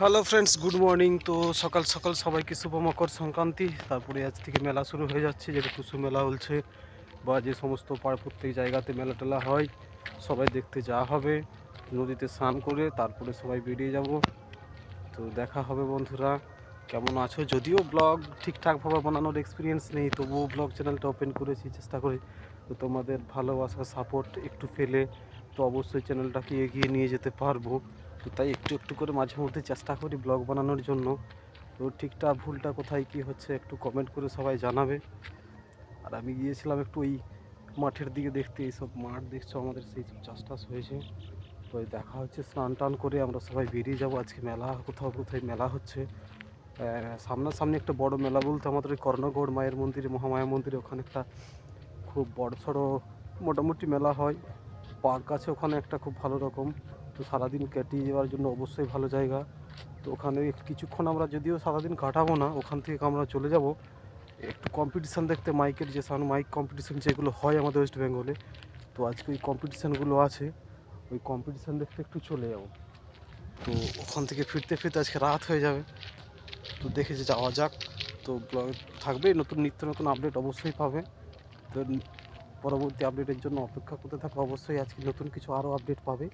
Hello friends good morning তো সকাল সকাল সবাইকে শুভ মকর সংক্রান্তি। তারপরে আজ থেকে মেলা শুরু হয়ে যাচ্ছে, যেটা টুসু মেলা হচ্ছে বা যে সমস্ত পাড় প্রত্যেক জায়গাতে মেলা টেলা হয়, সবাই দেখতে যাওয়া হবে, নদীতে স্নান করে তারপরে সবাই বেরিয়ে যাব। তো দেখা হবে বন্ধুরা, কেমন আছো? যদিও ব্লগ ঠিকঠাকভাবে বানানোর এক্সপিরিয়েন্স নেই, তবুও ব্লগ চ্যানেলটা ওপেন করেছি, চেষ্টা করে তো তোমাদের ভালোবাসা সাপোর্ট একটু পেলে তো অবশ্যই চ্যানেলটাকে এগিয়ে নিয়ে যেতে পারব। তো তাই একটু একটু করে মাঝে মধ্যে চেষ্টা করি ব্লগ বানানোর জন্য। তো ঠিকটা ভুলটা কোথায় কি হচ্ছে একটু কমেন্ট করে সবাই জানাবে। আর আমি গিয়েছিলাম একটু ওই মাঠের দিকে দেখতে, এইসব মাঠ দেখছ আমাদের, সেই সব চাষ টাস হয়েছে। তো দেখা হচ্ছে, স্নান টান করে আমরা সবাই বেরিয়ে যাব। আজকে মেলা, কোথাও কোথায় মেলা হচ্ছে। সামনাসামনি একটা বড় মেলা বলতে আমাদের ওই কর্ণগড় মায়ের মন্দিরে, মহামায়া মন্দিরে ওখানে একটা খুব বড় সড়ো মোটামুটি মেলা হয়। পার্ক আছে ওখানে একটা খুব ভালো রকম। তো সারাদিন কাটিয়ে যাওয়ার জন্য অবশ্যই ভালো জায়গা। তো ওখানে কিছুক্ষণ আমরা যদিও সারাদিন কাটাবো না, ওখান থেকে আমরা চলে যাব। একটু কম্পিটিশান দেখতে, মাইকের যে সাউন্ড মাইক কম্পিটিশান যেগুলো হয় আমাদের ওয়েস্ট বেঙ্গলে তো আজকে ওই কম্পিটিশানগুলো আছে, ওই কম্পিটিশান দেখতে একটু চলে যাব। তো ওখান থেকে ফিরতে ফিরতে আজকে রাত হয়ে যাবে। তো দেখে যে যাওয়া যাক। তো ব্লগ থাকবে নতুন নিত্য নতুন আপডেট অবশ্যই পাবে। তো পরবর্তী আপডেটের জন্য অপেক্ষা করতে থাকো। অবশ্যই আজকে নতুন কিছু আরও আপডেট পাবে।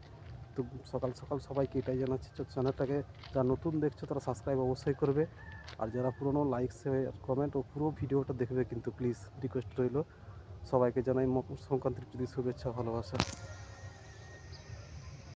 তো সকাল সকাল সবাইকে এটাই জানাচ্ছি চ্যানেলটাকে যারা নতুন দেখছ, তারা সাবস্ক্রাইব অবশ্যই করবে। আর যারা পুরনো লাইক কমেন্ট ও পুরো ভিডিওটা দেখবে কিন্তু প্লিজ রিকোয়েস্ট রইল। সবাইকে জানাই সংক্রান্তির যদি শুভেচ্ছা, ভালোবাসা।